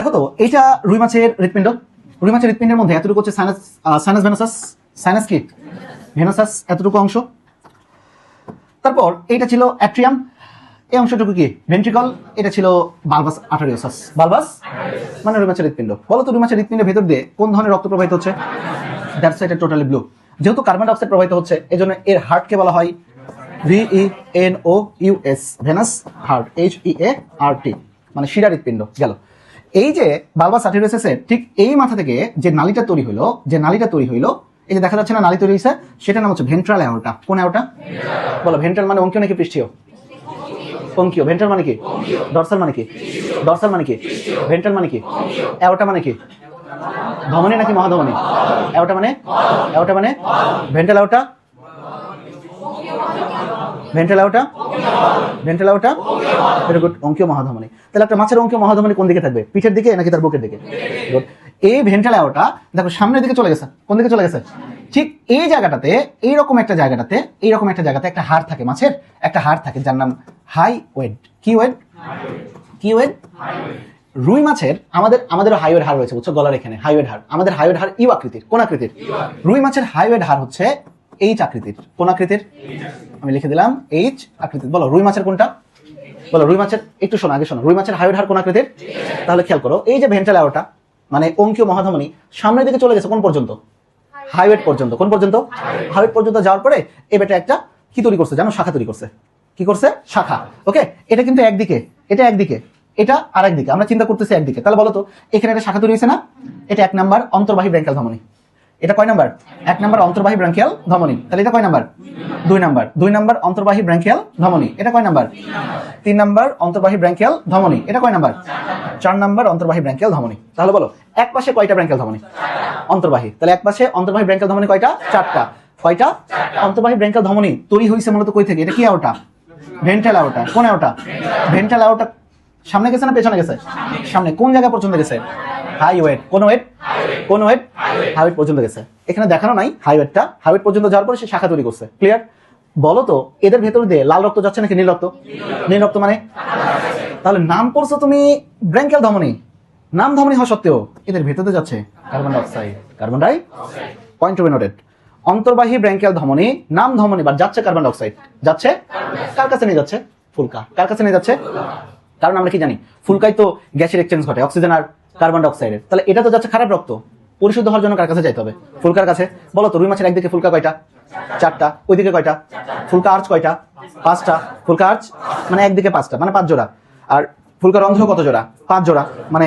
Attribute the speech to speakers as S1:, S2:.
S1: দেখো তো এটা রুই মাছের হৃৎপিণ্ড। রুই মাছের হৃৎপিণ্ডের মধ্যে এতটুকু হচ্ছে সাইনাস সাইনাস ভেনাসাস, সাইনাস কি ভেনাসাস এতটুকু অংশ। তারপর এটা ছিল অ্যাট্রিয়াম। এই অংশটুকু কি? ভেন্ট্রিকল। এটা ছিল বালবাস আটারিওসাস বালবাস? মানে রুই মাছের হৃৎপিণ্ড। বলো তো, রুই মাছের হৃৎপিণ্ডের ভেতর দিয়ে কোন ধরনের রক্ত প্রবাহিত হচ্ছে? দ্যাটস এটা টোটালি ব্লু যেহেতু কার্বন ডাইঅক্সাইড প্রবাহিত হচ্ছে এই জন্য এর হার্টকে বলা হয় V N O U S venous heart H E A R T মানে শিরা হৃৎপিণ্ড, গেল। এই যে বালবাস আর্টেরিওসাসের ঠিক এই মাথা থেকে যে নালিটা তৈরি হলো, যে নালিটা তৈরি হলো, এই যে দেখা যাচ্ছে না নালী তৈরি হয়েছে, সেটার নাম হচ্ছে ভেন্ট্রাল অ্যাওটা কোন অ্যাওটা বলো ভেন্ট্রাল মানে অঙ্কীয় নাকি পৃষ্ঠীয়? অঙ্কীয়। ভেন্ট্রাল মানে কি? ডরসাল মানে কি? ডরসাল মানে কি? ভেন্ট্রাল মানে কি? অ্যাওটা মানে কি? ধমনী নাকি মহাধমনী? অ্যাওটা মানে? অ্যাওটা মানে? Ventral aorta ventral aorta very good অঙ্কীয় মহাধমনী। তাহলে একটা মাছের অঙ্কীয় মহাধমনী কোন দিকে থাকবে? পিঠের দিকে নাকি তার বুকের দিকে? Good. এই ভেন্ট্রাল অ্যাওটা দেখো সামনের দিকে চলে গেছে। কোন দিকে চলে গেছে? ঠিক এই জায়গাটাতে এইরকম একটা জায়গাটাতে এইরকম একটা জায়গাতে একটা হাড় থাকে মাছের। একটা হাড় থাকে যার নাম হাই ওয়েড কি ওয়েড কি ওয়েড রুই মাছের আমাদের আমাদের হাইওয়েড হাড় রয়েছে বুঝছ? গলার এখানে। হাইওয়েড হাড়। আমাদের হাইওয়েড হাড় ইউ আকৃতির। কোন আকৃতির? রুই মাছের হাইওয়েড হাড় হচ্ছে এইচ আকৃতির। কোন আকৃতির? আমি লিখে দিলাম এইচ আকৃতির। বলো, রুই মাছের কোনটা? বলো, রুই মাছের, একটু শোনো, আগে শোনো। রুই মাছের হাইওয়েড হার কোন আকৃতির? তাহলে খেয়াল করো, এই যে ভেন্ট্রাল অ্যাওটা মানে অঙ্কীয় মহাধমনী, সামনের দিকে চলে গেছে কোন পর্যন্ত? হাইওয়েট পর্যন্ত। কোন পর্যন্ত? হাইওয়েট পর্যন্ত যাওয়ার পরে এ বেটা একটা কি তৈরি করছে জানো? শাখা তৈরি করছে। কি করছে? শাখা। ওকে এটা কিন্তু একদিকে। এটা একদিকে। এটা আর একদিকে আমরা চিন্তা করতেছি একদিকে। তাহলে বলো তো, এখানে একটা শাখা তৈরি হয়েছে না? এটা এক নাম্বার অন্তর্বাহী ব্র্যাঙ্কাল ধমনী। এটা কয় নাম্বার? এক নাম্বার অন্তর্বাহী ব্র্যাঙ্কিয়াল ধমনী। তাহলে এটা কয় নাম্বার? দুই নাম্বার। দুই নাম্বার অন্তর্বাহী ব্র্যাঙ্কিয়াল ধমনী। এটা কয় নাম্বার? তিন নাম্বার অন্তর্বাহী ব্র্যাঙ্কিয়াল ধমনী। এটা কয় নাম্বার? চার নাম্বার অন্তর্বাহী ব্র্যাঙ্কিয়াল ধমনী। তাহলে বলো, এক পাশে কয়টা ব্র্যাঙ্কিয়াল ধমনী? অন্তর্বাহী। তাহলে এক পাশে অন্তর্বাহী ব্র্যাঙ্কিয়াল ধমনী কয়টা? চারটা। কয়টা? অন্তর্বাহী ব্র্যাঙ্কিয়াল ধমনী তৈরি হয়েছে মূলত কই থেকে? এটা কি আওটা? ভেন্ট্রাল আওটা। কোন আওটা? ভেন্ট্রাল আওটা সামনে গেছে না পেছনে গেছে? সামনে। কোন জায়গা পর্যন্ত গেছে? হাই ওয়েট কোন ওয়েট কোন ওয়েট হাইওয়েট পর্যন্ত গেছে। এখানে দেখানো নাই হাইওয়েটটা হাইওয়েট পর্যন্ত যাওয়ার পরে সে শাখা তৈরি করছে। ক্লিয়ার বলো তো এদের ভেতর দিয়ে লাল রক্ত যাচ্ছে নাকি নীল রক্ত? নীল রক্ত মানে? তাহলে নাম করছ তুমি ব্র্যাঙ্কেল ধমনী। নাম ধমনী হওয়া সত্ত্বেও এদের ভেতরে যাচ্ছে কার্বন ডাইঅক্সাইড। কার্বন ডাই? পয়েন্ট টু বি নোটেড অন্তর্বাহী ব্র্যাঙ্কিয়াল ধমনী নাম ধমনী বা যাচ্ছে কার্বন ডাইঅক্সাইড। যাচ্ছে? কার কাছে নিয়ে যাচ্ছে? ফুলকা। কার কাছে নিয়ে যাচ্ছে? কারণ আমরা কি জানি? ফুলকায় তো গ্যাসের এক্সচেঞ্জ ঘটে অক্সিজেন আর কার্বন ডাইঅক্সাইডের। তাহলে এটা তো যাচ্ছে খারাপ রক্ত। পরিশুদ্ধ হওয়ার জন্য কার কাছে যাইতে হবে? ফুলকার কাছে। বলো তো, রুই মাছের একদিকে ফুলকা কয়টা? চারটা। ওইদিকে কয়টা? ফুলকা আর্চ কয়টা? পাঁচটা। ফুলকা আর্চ মানে একদিকে পাঁচটা মানে পাঁচ জোড়া। আর ফুলকা রন্ধ্র কত জোড়া? পাঁচ জোড়া মানে